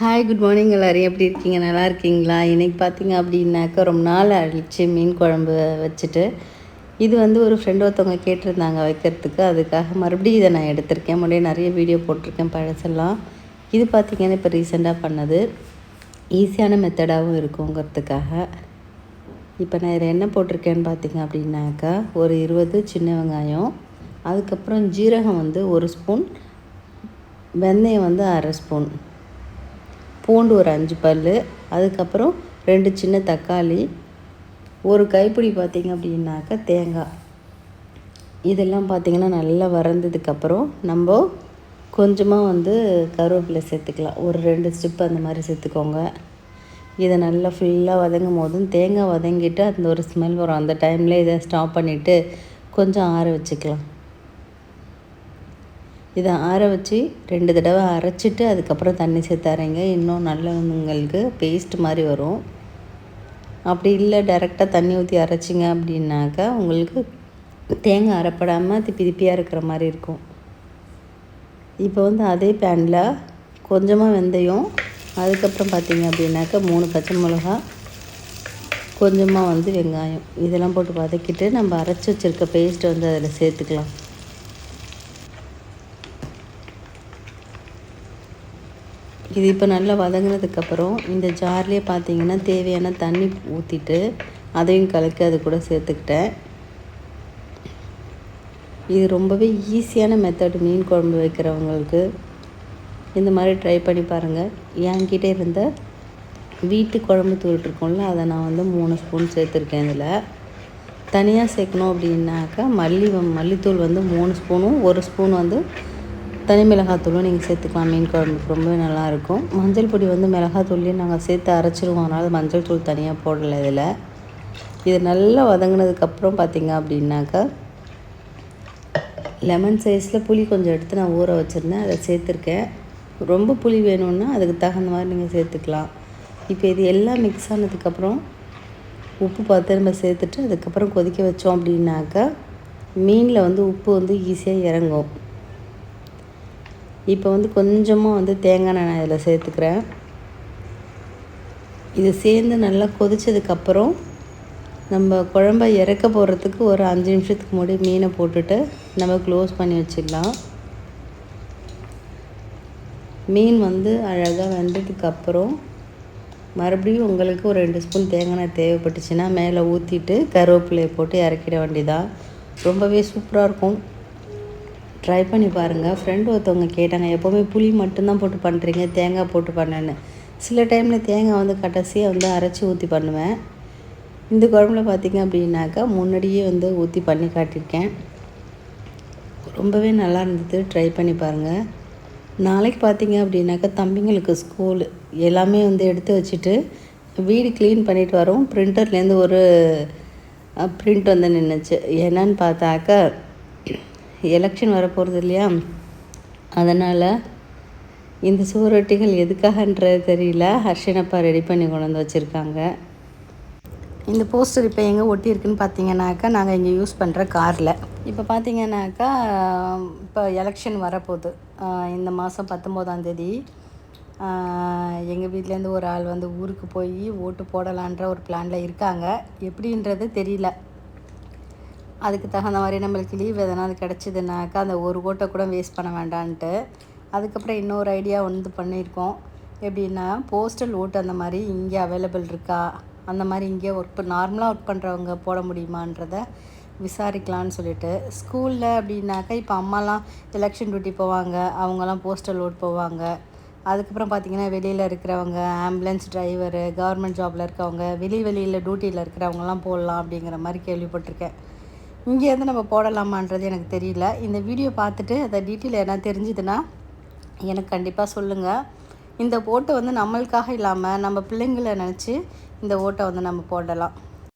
Hi good morning எல்லோரும். எப்படி இருக்கீங்க? நல்லா இருக்கீங்களா? இன்றைக்கி பார்த்தீங்க அப்படின்னாக்கா ரொம்ப நாள் அழிச்சு மீன் குழம்பு வச்சுட்டு. இது வந்து ஒரு ஃப்ரெண்ட் ஒருத்தவங்க கேட்டிருந்தாங்க வைக்கிறதுக்கு. அதுக்காக மறுபடியும் இதை நான் எடுத்திருக்கேன். முன்னாடியே நிறைய வீடியோ போட்டிருக்கேன் பழசெல்லாம். இது பார்த்திங்கன்னா இப்போ ரீசெண்டாக பண்ணது. ஈஸியான மெத்தடாகவும் இருக்குங்கிறதுக்காக. இப்போ நான் இதில் என்ன போட்டிருக்கேன்னு பார்த்திங்க அப்படின்னாக்கா ஒரு இருபது சின்ன வெங்காயம் அதுக்கப்புறம் ஜீரகம் வந்து ஒரு ஸ்பூன் வெந்தயம் வந்து அரை ஸ்பூன் பூண்டு ஒரு அஞ்சு பல் அதுக்கப்புறம் ரெண்டு சின்ன தக்காளி ஒரு கைப்பிடி பார்த்திங்க அப்படின்னாக்கா தேங்காய். இதெல்லாம் பார்த்திங்கன்னா நல்லா வறந்ததுக்கப்புறம் நம்ம கொஞ்சமாக வந்து கருவேப்பிலை சேர்த்துக்கலாம். ஒரு ரெண்டு ஸ்டிப் அந்த மாதிரி சேர்த்துக்கோங்க. இதை நல்லா ஃபுல்லாக வதங்கும் போதும் தேங்காய் வதங்கிட்டு அந்த ஒரு ஸ்மெல் வரும். அந்த டைமில் இதை ஸ்டாப் பண்ணிவிட்டு கொஞ்சம் ஆற வச்சுக்கலாம். இதை ஆற வச்சு ரெண்டு தடவை அரைச்சிட்டு அதுக்கப்புறம் தண்ணி சேர்த்து இன்னும் நல்லவங்களுக்கு பேஸ்ட் மாதிரி வரும். அப்படி இல்லை டைரெக்டாக தண்ணி ஊற்றி அரைச்சிங்க அப்படின்னாக்கா உங்களுக்கு தேங்காய் அரைப்படாமல் திப்பி திப்பியாக இருக்கிற மாதிரி இருக்கும். இப்போ வந்து அதே பேனில் கொஞ்சமாக வெந்தயம் அதுக்கப்புறம் பார்த்திங்க அப்படின்னாக்கா மூணு பச்சை மிளகா கொஞ்சமாக வந்து வெங்காயம். இதெல்லாம் போட்டு வதக்கிட்டு நம்ம அரைச்சி வச்சுருக்க பேஸ்ட்டை வந்து அதில் சேர்த்துக்கலாம். இது இப்போ நல்லா வதங்கினதுக்கப்புறம் இந்த ஜார்லேயே பார்த்தீங்கன்னா தேவையான தண்ணி ஊற்றிட்டு அதையும் கலக்கி அது கூட சேர்த்துக்கிட்டேன். இது ரொம்பவே ஈஸியான மெத்தட் மீன் குழம்பு வைக்கிறவங்களுக்கு. இந்த மாதிரி ட்ரை பண்ணி பாருங்கள் என்கிட்ட இருந்த வீட்டு குழம்பு தூள் இருக்கும்ல அதை நான் வந்து மூணு ஸ்பூன் சேர்த்துருக்கேன் இதில். தனியாக சேர்க்கணும் அப்படின்னாக்கா மல்லி மல்லித்தூள் வந்து மூணு ஸ்பூனும் ஒரு ஸ்பூன் வந்து தனி மிளகாத்தூளும் நீங்கள் சேர்த்துக்கலாம். மீன் குழம்புக்கு ரொம்பவே நல்லாயிருக்கும். மஞ்சள் பொடி வந்து மிளகாத்தூள்லேயும் நாங்கள் சேர்த்து அரைச்சிருவோம். அதனால் மஞ்சள் தூள் தனியாக போடலை இதில். இது நல்லா வதங்கினதுக்கப்புறம் பார்த்திங்க அப்படின்னாக்கா லெமன் சைஸில் புளி கொஞ்சம் எடுத்து நான் ஊற வச்சுருந்தேன். அதை சேர்த்துருக்கேன். ரொம்ப புளி வேணும்னா அதுக்கு தகுந்த மாதிரி நீங்கள் சேர்த்துக்கலாம். இப்போ இது எல்லாம் மிக்ஸ் ஆனதுக்கப்புறம் உப்பு பார்த்து நம்ம சேர்த்துட்டு அதுக்கப்புறம் கொதிக்க வச்சோம் அப்படின்னாக்கா மீனில் வந்து உப்பு வந்து ஈஸியாக இறங்கும். இப்போ வந்து கொஞ்சமாக வந்து தேங்காய் நான் இதில் சேர்த்துக்கிறேன். இது சேர்ந்து நல்லா கொதித்ததுக்கப்புறம் நம்ம குழம்ப இறக்க போகிறதுக்கு ஒரு அஞ்சு நிமிஷத்துக்கு முன்னாடி மீனை போட்டுட்டு நம்ம க்ளோஸ் பண்ணி வச்சிடலாம் மீன் வந்து அழகாக வெந்ததுக்கப்புறம் மறுபடியும் உங்களுக்கு ஒரு ரெண்டு ஸ்பூன் தேங்காய் தேவைப்பட்டுச்சுன்னா மேலே ஊற்றிட்டு கருவேப்பிலையை போட்டு இறக்கிட வேண்டியதான் ரொம்பவே சூப்பராக இருக்கும். ட்ரை பண்ணி பாருங்கள் ஃப்ரெண்டு ஒருத்தவங்க கேட்டாங்க எப்போவுமே புளி மட்டும்தான் போட்டு பண்ணுறீங்க தேங்காய் போட்டு பண்ணேன்னு. சில டைமில் தேங்காய் வந்து கடைசியாக வந்து அரைச்சி ஊற்றி பண்ணுவேன். இந்த குழம்புல பார்த்திங்க அப்படின்னாக்கா முன்னாடியே வந்து ஊற்றி பண்ணி காட்டியிருக்கேன். ரொம்பவே நல்லா இருந்தது. ட்ரை பண்ணி பாருங்கள் நாளைக்கு பார்த்தீங்க அப்படின்னாக்கா தம்பிங்களுக்கு ஸ்கூலு எல்லாமே வந்து எடுத்து வச்சுட்டு வீடு க்ளீன் பண்ணிட்டு வரோம். ப்ரிண்டர்லேருந்து ஒரு ப்ரிண்ட் வந்து நின்றுச்சு என்னன்னு பார்த்தாக்கா எலெக்ஷன் வரப்போகிறது இல்லையா? அதனால் இந்த சுவரொட்டிகள் எதுக்காகன்றது தெரியல. ஹர்ஷனப்பா ரெடி பண்ணி கொண்டு வந்து வச்சுருக்காங்க. இந்த போஸ்டர் இப்போ எங்கே ஒட்டியிருக்குன்னு பார்த்தீங்கன்னாக்கா நாங்கள் இங்கே யூஸ் பண்ணுற காரில் இப்போ பார்த்தீங்கன்னாக்கா இப்போ எலெக்ஷன் வரப்போகுது. இந்த மாதம் பத்தொம்போதாந்தேதி எங்கள் வீட்டிலேருந்து ஒரு ஆள் வந்து ஊருக்கு போய் ஓட்டு போடலான்ற ஒரு பிளானில் இருக்காங்க. எப்படின்றது தெரியல. அதுக்கு தகுந்த மாதிரி நம்மளுக்கு லீவ் எதனாவது கிடச்சிதுனாக்கா அந்த ஒரு ஓட்டை கூட வேஸ்ட் பண்ண வேண்டான்ட்டு. அதுக்கப்புறம் இன்னொரு ஐடியா வந்து பண்ணியிருக்கோம். எப்படின்னா போஸ்டல் ஓட்டு அந்த மாதிரி இங்கே அவைலபிள் இருக்கா? அந்த மாதிரி இங்கே ஒர்க் நார்மலாக ஒர்க் பண்ணுறவங்க போட முடியுமான்றத விசாரிக்கலான்னு சொல்லிட்டு. ஸ்கூலில் அப்படின்னாக்கா இப்போ அம்மாலாம் எலெக்ஷன் டியூட்டி போவாங்க அவங்கெல்லாம் போஸ்டல் ஓட் போவாங்க. அதுக்கப்புறம் பார்த்திங்கன்னா வெளியில் இருக்கிறவங்க ஆம்புலன்ஸ் டிரைவரு கவர்மெண்ட் ஜாபில் இருக்கவங்க வெளி வெளியில் டியூட்டியில் இருக்கிறவங்கலாம் போடலாம் அப்படிங்கிற மாதிரி கேள்விப்பட்டிருக்கேன். இங்கேருந்து நம்ம போடலாமான்றது எனக்கு தெரியல. இந்த வீடியோ பார்த்துட்டு அதை டீட்டெயில் என்ன தெரிஞ்சுதுன்னா எனக்கு கண்டிப்பாக சொல்லுங்கள் இந்த ஓட்டை வந்து நம்மளுக்காக இல்லாமல் நம்ம பிள்ளைங்களை நினச்சி இந்த ஓட்டை வந்து நம்ம போடலாம்.